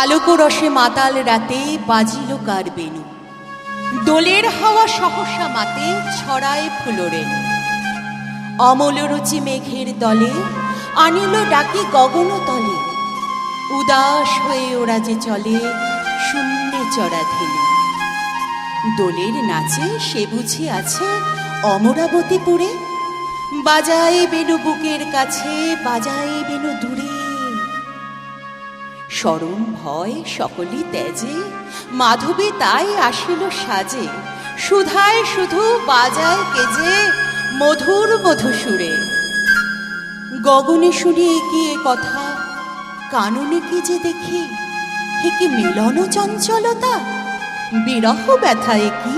আলোক রসে মাতাল রাতে বাজিল কার বেনু দোলের হাওয়া সহসা মাতে ছড়ায় ফুলরে। অমল রুচি মেঘের দলে, আনিল ডাকি গগন তলে। উদাস হয়ে ওরা যে চলে, শূন্যে চড়া ধেলে দোলের নাচে সে বুঝি আছে অমরাবতীপুরে। বাজায় বেনু বুকের কাছে, বাজায় বেনু দূরে। সরম ভয় সকলই ত্যাজে, মাধবী তাই আসিল সাজে, সুধায় শুধু বাজায় কেজে, মধুর মধুসুরে। গগনে শুনে এগিয়ে কথা, কাননে কি যে দেখি, হে কি মিলন চঞ্চলতা, বিরহ ব্যথা এ কি?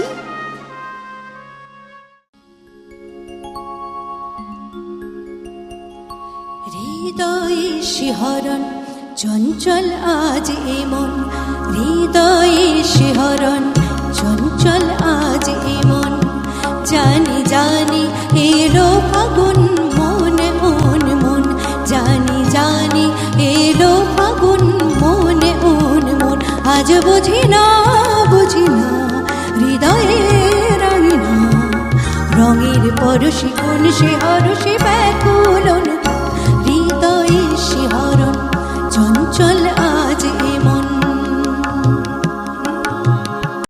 হৃদয়ে শিহরণ চঞ্চল আজ এমন, হৃদয়ে শিহরণ চঞ্চল আজ এমন, জানি জানি, এলো ফাগুন মন মন মন। জানি জানি, এলো ফাগুন মন মন মন। আজ বুঝি না বুঝি না, হৃদয়ে রাঙি না। রঙের পরশি কোন সে হরষে ব্যাকুল